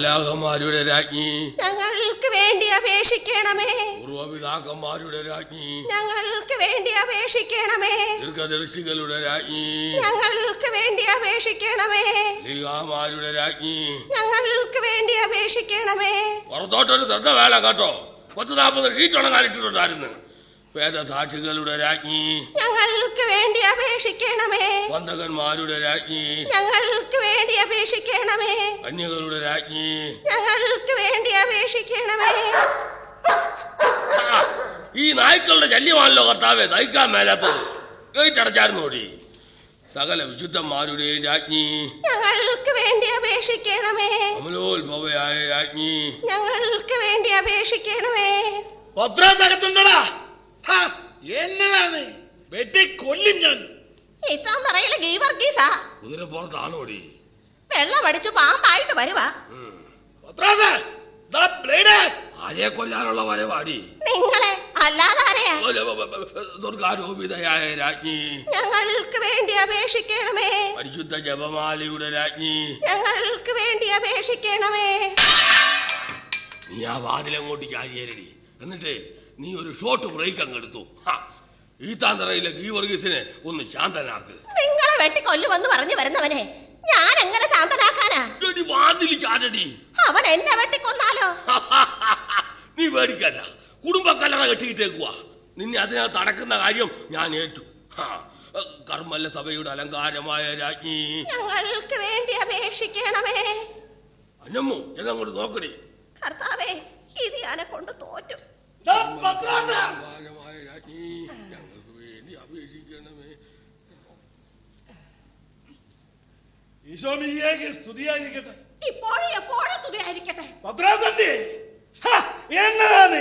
മാലാഹമാരുടെ രാജ്ഞി. ഞങ്ങൾക്ക് വേണ്ടി അപേക്ഷിക്കണമേ. പൂർവപിതാക്കന്മാരുടെ രാജ്ഞി. ഞങ്ങൾക്ക് വേണ്ടി അപേക്ഷിക്കണമേ. ദീർഘദർശികളുടെ രാജ്ഞി. ഞങ്ങൾക്ക് വേണ്ടി അപേക്ഷിക്കണമേ. ലീഗാമാരുടെ രാജ്ഞി. ഞങ്ങൾക്ക് വേണ്ടി അപേക്ഷിക്കണമേ. പുറത്തോട്ടൊരു ശ്രദ്ധ വേല കേട്ടോ. പത്ത് നാൽപ്പത് ഷീറ്റ് ഉണങ്ങാനിട്ടിട്ടുണ്ടായിരുന്നു വേദസാക്ഷികളുടെ രാജ്ഞി. ഞങ്ങൾക്ക് വേണ്ടി അപേക്ഷിക്കണമേ. വന്ദകന്മാരുടെ രാജ്ഞി. ഞങ്ങൾക്ക് വേണ്ടി അപേക്ഷിക്കണമേ. അന്യകളുടെ രാജ്ഞി. ഞങ്ങൾക്ക് വേണ്ടി അപേക്ഷിക്കണമേ. ഈ നായ്ക്കളുടെ ശല്യമാണല്ലോ കർത്താവെ തയ്ക്കാൻ മേലാത്തത്. ഗേറ്റ് അടച്ചായിരുന്നു ഓടി. സകല വിശുദ്ധന്മാരുടെയും രാജ്ഞി. ഞങ്ങൾക്ക് വേണ്ടി അപേക്ഷിക്കണമേ. അമലോത്ഭവയായ രാജ്ഞി. ഞങ്ങൾക്ക് വേണ്ടി അപേക്ഷിക്കണമേ. ഭദ്രാസകത്തുണ്ടടാ എന്നതാണ് വെട്ടി കൊല്ലും ഞാൻ. ഇത്താൻ പറയല ഗീവർഗീസാ. കുതിരപ്പുറത്താണ് ഓടി വെള്ളം അടിച്ച് പാമ്പായിട്ട് വരുവാ. ആരെ കൊല്ലാനുള്ള വരവാടി? നിങ്ങളെ അല്ലാതെ ആരെയാ? ദുർഗാരോപിതയായ രാജ്ഞി. ഞങ്ങൾക്ക് വേണ്ടി അപേക്ഷിക്കണമേ. പരിശുദ്ധ ജപമാലയുടെ രാജ്ഞി. ഞങ്ങൾക്ക് വേണ്ടി അപേക്ഷിക്കണമേ. നീ ആ വാതിലങ്ങോട്ട് ചാരിയേരടി. എന്നിട്ട് നീ ഒരു ഷോർട്ട് ബ്രേക്ക് അങ്ങ് എടുത്തു. ഈ താന്തറയിലെ ഗീവർഗീസിനെ ഒന്ന് ശാന്തനാക്ക്. നിങ്ങളെ വെട്ടിക്കൊല്ലുമെന്ന് പറഞ്ഞു വരുന്നവനെ ഞാൻ എങ്ങനെ ശാന്തനാക്കാനാ? ചാരടി അവൻ എന്നെ വെട്ടിക്കൊന്നാലോ? നീ പേടിക്കല്ല കുടുംബക്കല്ലറ കെട്ടിയിട്ടേക്കുവാ. നിന്നെ അതിനകത്ത് അടക്കുന്ന കാര്യം ഞാൻ ഏറ്റു. കർമ്മല്ല സഭയുടെ അലങ്കാരമായ രാജ്ഞി. ഞങ്ങൾക്ക് വേണ്ടി അപേക്ഷിക്കണമേ. അന്നമ്മോ എന്നങ്ങോട്ട് നോക്കണേ കർത്താവേ ഇത് ഞാനെ കൊണ്ട് തോറ്റു? അലങ്കാരമായ രാജ്ഞി ഞങ്ങൾക്ക് വേണ്ടി അപേക്ഷിക്കണമേ ഈശോ മിശിഹായ്ക്ക് സ്തുതിയായിരിക്കട്ടെ. ഇപ്പോഴും എപ്പോഴും സ്തുതിയായിരിക്കട്ടെ. ഭദ്രാസന്റെ എന്നതാണ്?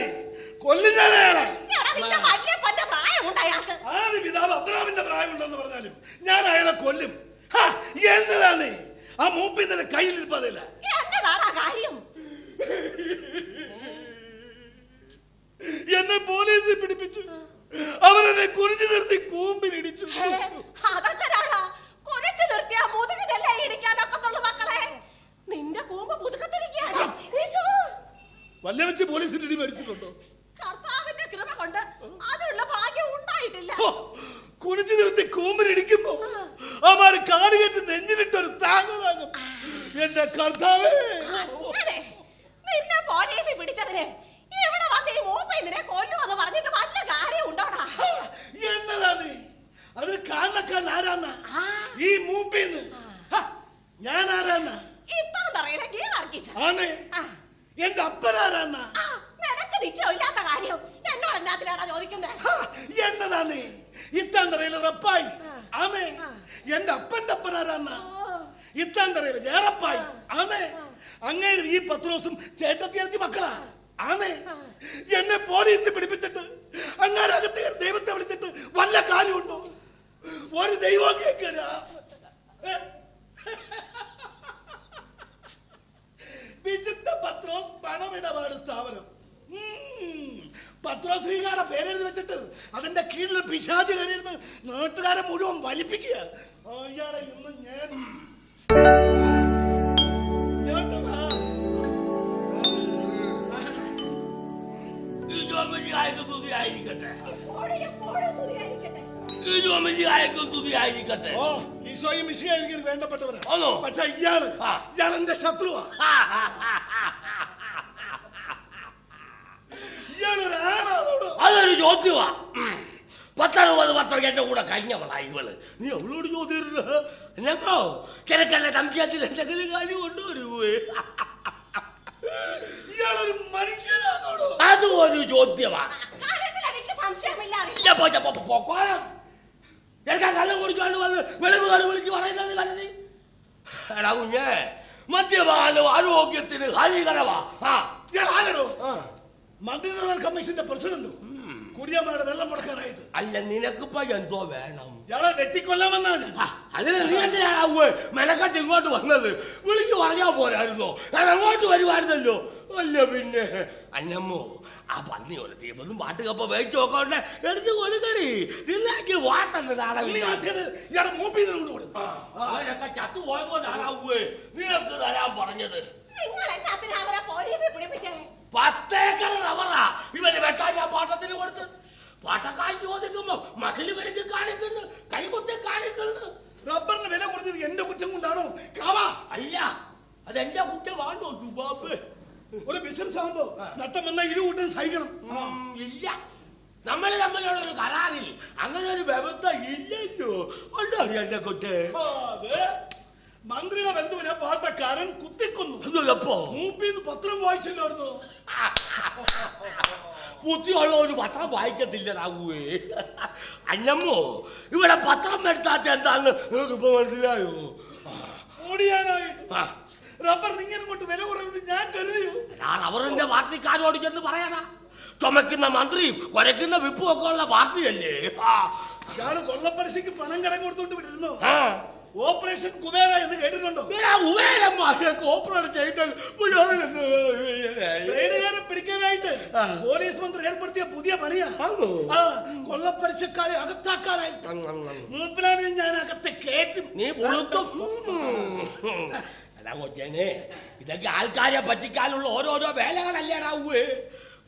കൊല്ലും ഞാൻ അയാളെ ആദ്യ പിതാവ് അബ്രാമിന്റെ പ്രായമുണ്ടെന്ന് പറഞ്ഞാലും ഞാൻ അയാളെ കൊല്ലും. ഹാ, എന്നതാണ്? ആ മൂപ്പി നിന്റെ കയ്യിലിരിപ്പതില്ല എന്നതാണ് കാര്യം? എന്നെ പോലീസിൽ പിടിപ്പിച്ചു. അവരെന്നെ കുനിഞ്ഞു നിർത്തി കൂമ്പിലിടിച്ചു കുനിച്ചു നിർത്തിയ മുതുകിനല്ലേ ഇടിക്കാനൊക്കത്തുള്ളൂ മക്കളെ? നിന്റെ കൂമ്പ് മുതുകത്തിരിക്കുകയാണ്. ഈശോ, വല്ല വെച്ച് പോലീസിന്റെ ഇടി മേടിച്ചിട്ടുണ്ടോ? കർത്താവിന്റെ കൃപ കൊണ്ട് അതിനുള്ള ഭാഗ്യം ഉണ്ടായിട്ടില്ല. കുനിഞ്ഞു നിർത്തി കൂമ്പിലിടിക്കുമ്പോ അവന്മാര് കാലുകെട്ട് നെഞ്ഞിലിട്ടൊരു താങ്ങുതാങ്ങും എന്റെ കർത്താവേ അങ്ങനെ നിന്നെ പോലീസിൽ പിടിച്ചതിന് ഇവിടെ വന്ന് ഈ മൂപ്പ ഇതിനെ കൊല്ലുമെന്ന് പറഞ്ഞിട്ട് വല്ല കാര്യം ഉണ്ടോടാ എന്നതാ നീ അതിന് കാരണക്കാരൻ ആരാന്നാ ആ. ഈ മൂപ്പിന്ന് ഹ, ഞാൻ ആരാന്നാ ഇപ്പം പറയണ ഗീ വർഗീസ് ആണ് ആ. എന്റെ അപ്പനാരാന്നാ ആ, നിനക്ക് നിശ്ചയമില്ലാത്ത കാര്യം എന്നോട് എന്നാത്തിനാടാ ചോദിക്കുന്നത് ഹ, നീ ഇത്താന്തറയിലെ റപ്പായി ആമേ. എന്റെ അപ്പന്റെ അപ്പനാരാന്നാ. ഓ. ഇത്താന്തറയിലെ ജേറപ്പായി. ആമേ അങ്ങേര് ഈ പത്ത് ദിവസം ചേട്ടത്തിയർക്ക് മക്കളാ. ആമേ എന്നെ പോലീസ് പിടിപ്പിച്ചിട്ട് അങ്ങാരകത്ത് ദൈവത്തെ വിളിച്ചിട്ട് വല്ല കാര്യമുണ്ടോ? ഒരു ദൈവം കേൾക്കരാ വിശുദ്ധ പത്രോസ് പണമിടപാട് സ്ഥാപനം. പത്രോസ് പേരെഴുതി വെച്ചിട്ട്. അതിന്റെ കീഴിൽ പിശാച് കയറിയിരുന്ന് നാട്ടുകാരെ മുഴുവൻ വലിപ്പിക്കുക. അയാളെ ഇന്ന് ഞാൻ ഓ ഈശോയും വേണ്ടപ്പെട്ടവരാ? പക്ഷെ ഇയാൾ. ഇയാൾ എന്റെ ശത്രുവാ ഇയാളൊരു ആണാണോടോ എന്റെ കൂടെ കഴിഞ്ഞവളാ ഇവൾ. നീ അവളോട് ചോദ്യം എന്നോ കിഴക്കല്ല എന്തെങ്കിലും കാര്യം കൊണ്ടുവരുവേ. ഇയാളൊരു മനുഷ്യനാണോ അത് ഒരു ചോദ്യമാ പൊക്കോണം കള്ളം കുടിച്ചുകൊണ്ട് വന്ന് വെളിവ് കളി വിളിച്ച് പറയുന്നത് കരുതി എടാ കുഞ്ഞേ മദ്യപാനം ആരോഗ്യത്തിന് ഹാനികരമാ. ആ. ഇയാൾ ആകണോ. കമ്മീഷന്റെ പ്രസിഡന്റ്? കുടിയന്മാരുടെ വെള്ളം മുടക്കാനായിട്ട് അല്ല നിനക്കിപ്പോ എന്തോ വേണം? ഇയാളെ വെട്ടിക്കൊല്ലാമെന്നാ ഞാൻ. ആ, അതിന് നീ എന്തിനാ മെനക്കെട്ട് ഇങ്ങോട്ട് വന്നത്? വിളിച്ചു പറഞ്ഞാ പോരായിരുന്നോ? ഞാൻ അങ്ങോട്ട് വരുമായിരുന്നല്ലോ അല്ല പിന്നെ. അന്നമ്മോ ആ പന്നി ഒരു തീപ്പൊന്നും പാട്ടുകപ്പ വേച്ചു നോക്കോട്ടെ എടുത്ത് കൊടുക്കടി. നിന്നാക്കി വാട്ടന്റെ നാടകം മൂപ്പിന്ന് കൊണ്ടുകൊടു അവരൊക്കെ ചത്തു പോയതുകൊണ്ടാണ് നിനക്ക് തരാൻ പറഞ്ഞത്. നിങ്ങൾ എന്നാ പത്തേക്കർ റബ്ബറാ ഇവന് വെട്ടാൻ ഞാൻ പാട്ടത്തിന് കൊടുത്ത്. പാട്ടക്കാർ ചോദിക്കുമ്പോ മതിൽ വരക്ക് കാണിക്കുന്നു കൈകുത്തി കാണിക്കുന്നു. റബ്ബറിന് വില കുറഞ്ഞത് എന്റെ കുറ്റം കൊണ്ടാണോ? കാവാ അല്ല അതെന്റെ കുറ്റമാണോ ജുബാബ് ഒരു ബിസിനസ് ആകുമ്പോ നട്ടം വന്ന ഇരു കൂട്ടം സഹിക്കണം. ഇല്ല. നമ്മൾ തമ്മിലുള്ള ഒരു കരാറിൽ അങ്ങനെ ഒരു വ്യവസ്ഥ ഇല്ലല്ലോ. ഉണ്ടോ എന്റെ അതെ. മന്ത്രിയുടെ ബന്ധുവിനെ പാട്ടക്കാരൻ കുത്തിക്കൊന്നു. എപ്പോ മൂപ്പിന്ന് പത്രം വായിച്ചില്ലായിരുന്നു? ബുദ്ധിയുള്ള ഒരു പത്രം വായിക്കത്തില്ല രാഘുവേ. അന്നമ്മോ ഇവിടെ പത്രം വരുത്താത്ത എന്താന്ന് നിങ്ങൾക്ക് ഇപ്പൊ മനസ്സിലായോ? റബ്ബറിന് ഇങ്ങനെ കൊണ്ട് വില കുറയുന്നത് ഞാൻ കരുതിയോ? അവറിന്റെ പാർട്ടിക്കാരോട് ചെന്ന് പറയാനാ. ചുമക്കുന്ന മന്ത്രിയും കുരയ്ക്കുന്ന വിപ്പും ഒക്കെ ഉള്ള പാർട്ടിയല്ലേ. ഇയാൾ കൊള്ളപ്പലിശയ്ക്ക് പണം കടം കൊടുത്തോണ്ട് വിടുന്നു ആ. ഓപ്പറേഷൻ കുബേര എന്ന് കേട്ടിട്ടുണ്ടോ? ബ്ലേഡുകാരെ പിടിക്കാനായിട്ട് പോലീസ് മന്ത്രി ഏർപ്പെടുത്തിയ പുതിയ പണിയാ. കൊല്ലപ്പരിശക്കാരെ അകത്താക്കാനായിട്ട്. ഞാൻ അകത്ത് കേട്ടു നീ പുളുത്തും. അതാ കൊച്ചേനെ ഇതൊക്കെ ആൾക്കാരെ പറ്റിക്കാനുള്ള ഓരോരോ വേലകളല്ലേടാവേ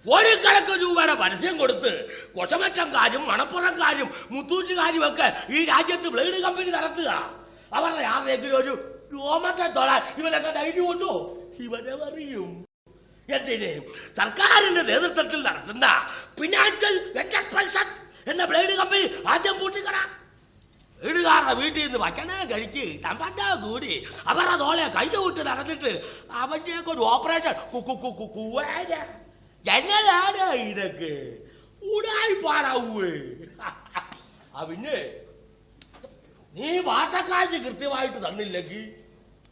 ഒരു കണക്ക് രൂപയുടെ പരസ്യം കൊടുത്ത് കൊശമറ്റംകാരും മണപ്പുറംകാരും മുത്തൂറ്റുകാരും ഒക്കെ ഈ രാജ്യത്ത് ബ്ലേഡ് കമ്പനി നടത്തുക. അവരുടെ ആരുടെയെങ്കിലും ഒരു രോമത്തെ തൊഴാൻ ഇവനൊക്കെ ധൈര്യം ഉണ്ടോ? ഇവനെ പറയും എന്തിന്? സർക്കാരിന്റെ നേതൃത്വത്തിൽ നടത്തുന്ന ഫിനാൻഷ്യൽ എന്റർപ്രൈസസ് എന്ന ബ്ലേഡ് കമ്പനി ആദ്യം പൂട്ടിക്കട. വീടുകാരുടെ വീട്ടിൽ നിന്ന് ഭക്ഷണം കഴിച്ച് തമ്പറ്റ കൂടി അവരുടെ തോളെ കൈവിട്ട് നടന്നിട്ട് അവന്റെയൊക്കെ ഒരു ഓപ്പറേഷൻ കുവേര എങ്ങനെയാണ് ഇതൊക്കെ? ഉടായി പാടാവൂേ ആ പിന്നെ നീ വാട്ടക്കാറ്റ് കൃത്യമായിട്ട് തന്നില്ലെങ്കിൽ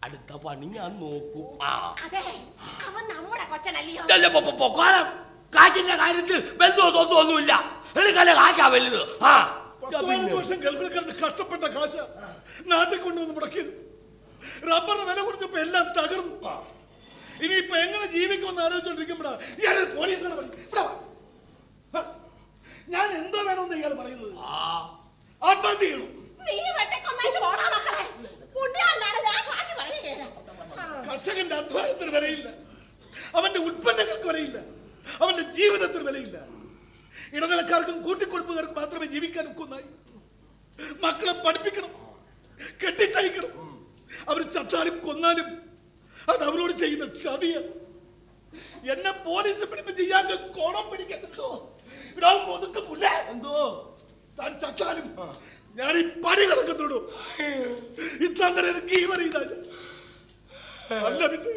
അടുത്ത പണി ഞാൻ നോക്കും. ആ. അതെ. അവൻ നമ്മുടെ കൊച്ചനല്ലയോ? ഇതല്ല പൊ- പൊ- പൊക്കോളം കാറ്റിന്റെ കാര്യത്തിൽ ബന്ധവും ഒന്നും ഒന്നുമില്ല. എനിക്കല്ല കാശാ വലുത്. ആ. പതിനഞ്ച് വർഷം ഗൾഫിൽ കിടന്ന് കഷ്ടപ്പെട്ട കാശ നാട്ടിൽ കൊണ്ടുവന്ന് മുടക്കി റബ്ബറിന് വില കൊടുത്തപ്പോ എല്ലാം തകർന്നു. ഇനിയിപ്പൊ എങ്ങനെ ജീവിക്കുമെന്ന് ആലോചിച്ചോണ്ടിരിക്കുമ്പോഴാ ഇയാൾ പോലീസിനെ പറയും ഇവിടെ വാ. ഹ. ഞാൻ എന്തോ വേണമെന്ന് ഇയാൾ പറയുന്നത്. ആ. ആത്മഹത്യ ചെയ്യണം. നീ വെട്ടിക്കൊന്നയച്ച് പോടാ മക്കളെ പുണ്യാളിനാണ് ഞാൻ സാക്ഷി കേടാ കർഷകന്റെ അധ്വാനത്തിന് വിലയില്ല. അവന്റെ ഉൽപ്പന്നങ്ങൾക്ക് വിലയില്ല. അവന്റെ ജീവിതത്തിന് വിലയില്ല. ഇടനിലക്കാർക്കും കൂട്ടിക്കൊടുപ്പുകാർക്കും മാത്രമേ ജീവിക്കാൻ ഒക്കുന്നായി. മക്കളെ പഠിപ്പിക്കണം. കെട്ടിച്ചയക്കണം. അവർ ചത്താലും കൊന്നാലും അത് അവരോട് ചെയ്യുന്ന ചതിയ. എന്നെ പോലീസ് പിടിപ്പിച്ച് ഇയാൾക്ക് കോണം പിടിക്കട്ടോ ഇടാ മുതുക്ക് പുല്ല? എന്തോ? താൻ ചത്താലും ഞാൻ ഈ പണി കിടക്കത്തുള്ളൂ ഇത്തരം തന്നെ എനിക്ക് ഈ അല്ല പിന്നെ.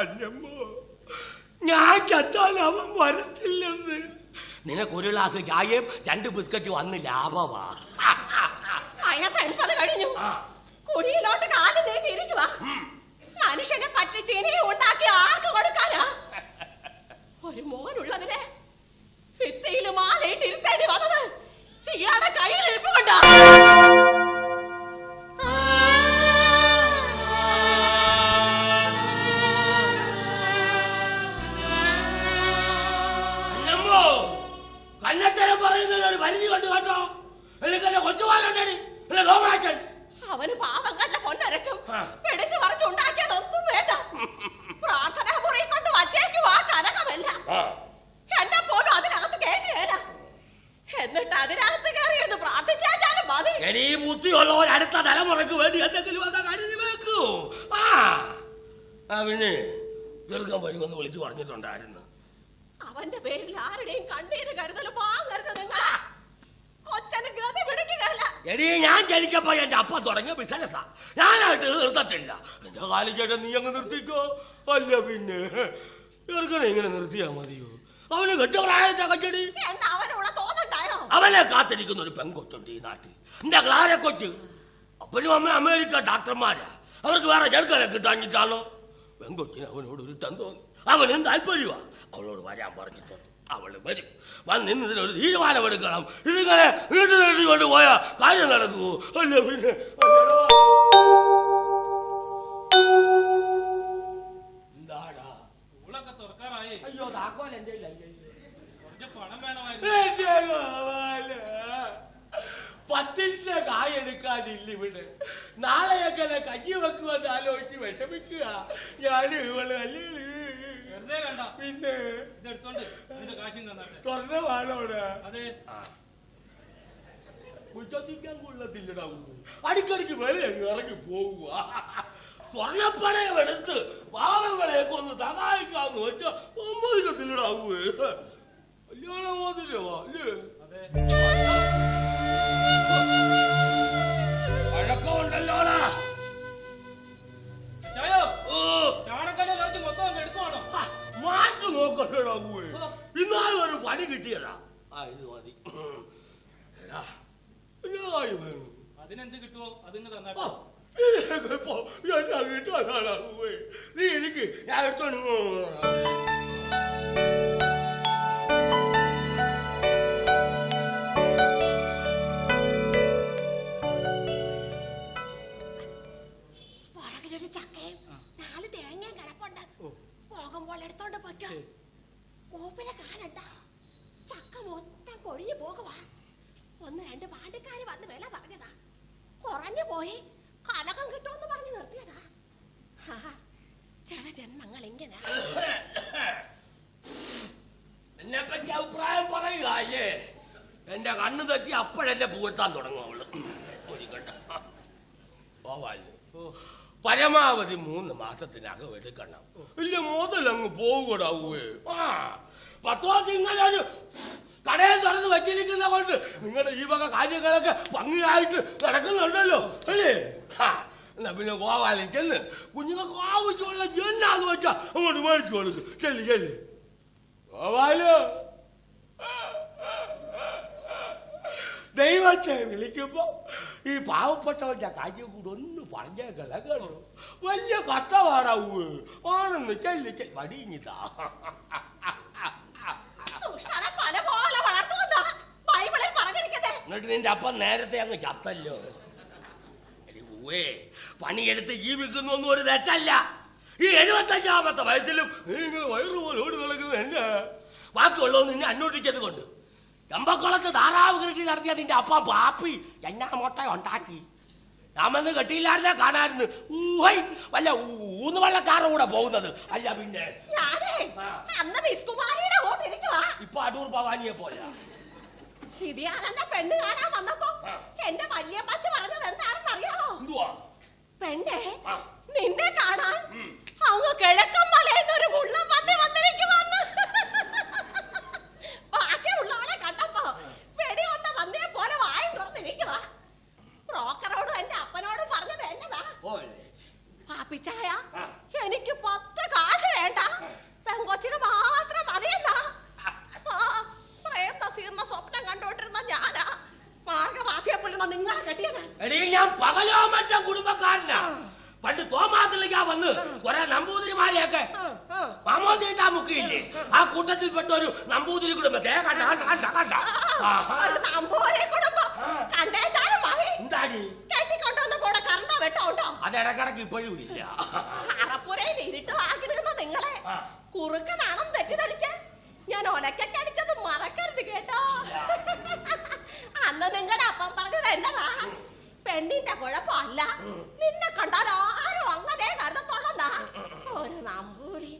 അന്നമ്മോ ഞാൻ ചത്താൽ അവൻ വരത്തില്ലെന്ന്. നിനക്കൊരു ഗ്ലാസ് ചായയും രണ്ട് ബിസ്ക്കറ്റ് വന്ന് ലാഭവാ കഴിഞ്ഞു. ആ. കുടിയിലോട്ട് കാൽ നീട്ടിയിരിക്കുക മനുഷ്യനെ പറ്റിച്ച് ഇനിയും ഉണ്ടാക്കി ആർക്ക് കൊടുക്കാനാ? ഒരു മോനുള്ളതിനെ ഭിത്തിയിലും ആലയിട്ട് ഇരുത്തേണ്ടി വന്നത് ഇയാളുടെ കയ്യിൽ ഇരിപ്പുകൊണ്ടാ അതിനകത്ത് കയറിയിരുന്ന് പ്രാർത്ഥിച്ചാലും മതി. എടീ ബുദ്ധിയുള്ളവർ അടുത്ത തലമുറയ്ക്ക് വേണ്ടി എന്തെങ്കിലും ഒക്കെ കരുതി വെക്കൂ. ആ. ആ പിന്നെ ദീർഘം വരുമെന്ന് വിളിച്ചു പറഞ്ഞിട്ടുണ്ടായിരുന്നു. അവന്റെ പേരിൽ ആരുടെയും കണ്ണീര് കരുതലും വാങ്ങരുത് നിങ്ങളാ. കൊച്ചന് ഗതി പിടിക്കുകയല്ല. എടി ഞാൻ ജനിച്ചപ്പോ എന്റെ അപ്പ തുടങ്ങിയ ബിസിനസ്സാ. ഞാനായിട്ട് നിർത്തത്തില്ല. എന്റെ കാലം ചേട്ടൻ നീ അങ്ങ് നിർത്തിക്കോ. അല്ല പിന്നെ ഇങ്ങനെ നിർത്തിയാ മതിയോ? അവന് കെട്ടുകളായ കച്ചടി എന്ന് അവനൂടെ അവനെ കാത്തിരിക്കുന്ന ഒരു പെൺകൊച്ചുണ്ട് ഈ നാട്ടിൽ. എന്റെ ക്ലാര കൊച്ച്. അപ്പനും അമ്മ അമേരിക്ക ഡാക്ടർമാരാ. അവർക്ക് വേറെ ചെറുക്കനെ കിട്ടാഞ്ഞിട്ടാണോ? പെൺകൊച്ചിന് അവനോട് ഒരു തോന്നി. അവനും താല്പര്യമാ? അവളോട് വരാൻ പറഞ്ഞിട്ടുണ്ട്. അവൾ വരും. വന്ന് ഇന്ന് ഇതിനൊരു തീരുമാനമെടുക്കണം ഇതിങ്ങനെ വീട്ടിൽ കൊണ്ട് പോയാ കാര്യം നടക്കുവോ? അല്ല പിന്നെ. എന്താടാ? സ്കൂളൊക്കെ തുറക്കാറായി. അയ്യോ താക്കോൽ എന്റെ കയ്യിലല്ലേ. കുറച്ച് പണം വേണമായിരുന്നു എന്റെ കാവാല. പത്തിന്റെ കായ എടുക്കാനില്ല ഇവിടെ. നാളെ ഞാൻ കഞ്ഞി വെക്കുമെന്ന് ആലോചിച്ച് വിഷമിക്കുക. ഞാൻ ഇവൾ അല്ലേ? വെറുതെ വേണ്ട. പിന്നെ? വിശ്വസിക്കാൻ കൊള്ളത്തില്ലടാ. അടിക്കടിക്ക് വെളി ഇറങ്ങി പോകുക സ്വർണപ്പണയം എടുത്ത് പാവങ്ങളെയൊക്കെ ഒന്ന് സഹായിക്കാന്ന് വെച്ച സമ്മതിക്കത്തില്ലടാ കല്യാണ മോതിരവാ അല്ലേ? ആ, മാറ്റി നോക്കണ്ടടാ ഇന്നാലും ഒരു പണി കിട്ടിയതാ. ആ ഇത് മതി. എന്നായി വേണം അതിനെന്ത് കിട്ടുമോ അതിന് ഇതിനൊക്കെ ഇപ്പൊ എന്നാ കിട്ടാനാടാ നീ എനിക്ക് ഞാൻ എടുത്തോണ്ട് എടുത്തോണ്ട് പറ്റോ മൂപ്പിലെ കാലണ്ട? ചക്ക മൊത്തം കൊഴിഞ്ഞു പോകുവാ. ഒന്ന് രണ്ട് പാണ്ടിക്കാര് വന്ന് വില പറഞ്ഞതാ. കുറഞ്ഞു പോയി. കനകം കിട്ടുമെന്ന് പറഞ്ഞു നിർത്തിയതാ. ചില ജന്മങ്ങൾ ഇങ്ങനെ. എന്നെ പറ്റി അഭിപ്രായം പറയുക അയ്യേ എന്റെ കണ്ണു തെറ്റി അപ്പോഴെന്നെ പൂവെത്താൻ തുടങ്ങും അവൾ. പോവാല്ലേ പരമാവധി മൂന്ന് മാസത്തിനകം എടുക്കണം. ഇല്ല മുതലങ്ങ് പോകൂടാവേ ആ പത്ത് മാസം ഇങ്ങനെ ഒരു കടയിൽ തുറന്ന് വെച്ചിരിക്കുന്ന കൊണ്ട് നിങ്ങളുടെ ഈ വക കാര്യങ്ങളൊക്കെ ഭംഗിയായിട്ട് നടക്കുന്നുണ്ടല്ലോ അല്ലേ? എന്നാ പിന്നെ ഗോപാലൻ ചെന്ന് കുഞ്ഞുങ്ങൾക്ക് ആവശ്യമുള്ള ജെല്ലാന്ന് വെച്ചാ അങ്ങോട്ട് മേടിച്ചു കൊടുക്കും. ചെല്ലു ചെല്ലു. ഗോപാലോ. ദൈവത്തെ വിളിക്കുമ്പോ ഈ പാവപ്പെട്ടവന്റെ കാര്യം കൂടെ ഒന്ന് പറഞ്ഞേക്കല കേട്ടോ വലിയ കഷ്ടപാടാവൂ ചെല്ലു ചെല്ലു. വടിഞ്ഞിതാ. എന്നിട്ട് നിന്റെ അപ്പം നേരത്തെ അങ്ങ് ചത്തല്ലോ. ഉവ്വേ പണിയെടുത്ത് ജീവിക്കുന്നൊന്നും ഒരു തെറ്റല്ല. ഈ എഴുപത്തഞ്ചാമത്തെ വയസ്സിലും വയറുപോലെ ഓടി നടക്കുന്നത് എന്നെ? ബാക്കിയുള്ളതൊന്നും നിന്നെ അന്വേഷിച്ചത് കൊണ്ട് എമ്പക്കുളത്ത് താറാവ് കൃഷി നടത്തിയ നിന്റെ അപ്പ പാപ്പി എന്നാ മുട്ട ഉണ്ടാക്കി? ഞാൻ വന്ന് കെട്ടിയില്ലായിരുന്നേ കാണായിരുന്നു. ഊഹൈ വല്ല ഊന്ന് ഊന്നുവള്ളക്കാരുടെ കൂടെ പോകുന്നത്. അല്ല പിന്നെ ഇപ്പൊ അടൂർ ഭവാനിയെ പോലെ എന്റെ പെണ്ണ് കാണാൻ വന്നപ്പോ. എന്റെ വല്യപ്പച്ച പറഞ്ഞത് എന്താണെന്ന് അറിയാമോ പെണ്ണെ. നിന്നെ കാണാൻ അങ്ങ് കിഴക്കൻ മലയിൽ ഒരു മുള്ളം പന്നി വന്നിരിക്കുവാന്ന് ബ്രോക്കറോടും എന്റെ അപ്പനോടും പറഞ്ഞത് എന്നതാ? പാപ്പിച്ചായ. എനിക്ക് പത്ത് കാശ് വേണ്ട. പെങ്കൊച്ചിന് മാത്രം മതിയല്ല പ്രേം നസീറിന്റെ സ്വപ്നം കണ്ടോണ്ടിരുന്ന ഞാനാ. മാർഗവാസിയെ പുല്ലുന്ന നിങ്ങളെ കെട്ടിയത്. എടീ ഞാൻ പകലോ മറ്റ കുടുംബക്കാരനാ. പണ്ട് തോമാത്തിലേക്കാ വന്ന് കൊറേ നമ്പൂതിരിമാരെയൊക്കെ മാമോദീത്ത മുക്കിയില്ലേ? ആ കൂട്ടത്തിൽപ്പെട്ട ഒരു നമ്പൂതിരി കുടുംബത്തെ. കണ്ട കണ്ട കണ്ട കണ്ട ആഹാ. ഒരു നമ്പൂരെ കുടുംബം കണ്ടേച്ചാലും മതി എന്താടി കെട്ടിക്കൊണ്ടുവന്ന് കൂടെ കറണ്ടോ വെട്ടോ ഉണ്ടോ? അത് ഇടക്കിടക്ക് ഇപ്പോഴും ഇല്ല. അറപ്പുരയിൽ ഇരുട്ട് ആഗ്രഹിക്കുന്ന നിങ്ങളെ. കുറുക്കനാണെന്ന് തെറ്റിദ്ധരിച്ച് ഞാൻ ഒലക്കൊക്കെ അടിച്ചത് മറക്കരുത് കേട്ടോ. അന്ന് നിങ്ങളുടെ അപ്പം പറഞ്ഞത് എന്നതാ? പെണ്ണിന്റെ കുഴപ്പമല്ല. നിന്നെ കണ്ടാൽ ആരും അങ്ങനെ കരുതത്തോളന്നാ ഒരു നമ്പൂരി.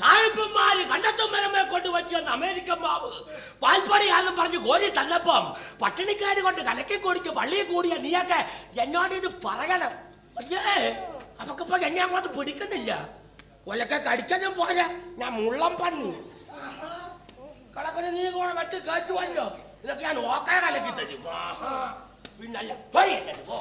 താഴ്പ്പന്മാര് കണ്ടെത്തും മരമേ കൊണ്ട് വച്ചിരുന്ന അമേരിക്കൻ മാവ്. പാൽപ്പടിയാന്നും പറഞ്ഞ് കോരി തന്നപ്പം പട്ടിണിക്കാര് കൊണ്ട് കലക്കി കുടിച്ച് പള്ളിയിൽ കൂടിയ നീയൊക്കെ എന്നോട് ഇത് പറയണം. അയ്യേ അവക്കിപ്പോ എന്നെ അങ്ങോട്ട് പിടിക്കുന്നില്ല. ഒലക്കെ കടിക്കാനും പോരാ. ഞാൻ മുള്ളം പന്നു. കളക്കിന് നീ കൂടെ മറ്റു കേട്ടുവല്ലോ ഇതൊക്കെ ഞാൻ ഓക്കെ കലക്കി തരും. പിന്നല്ല പോയി. പോ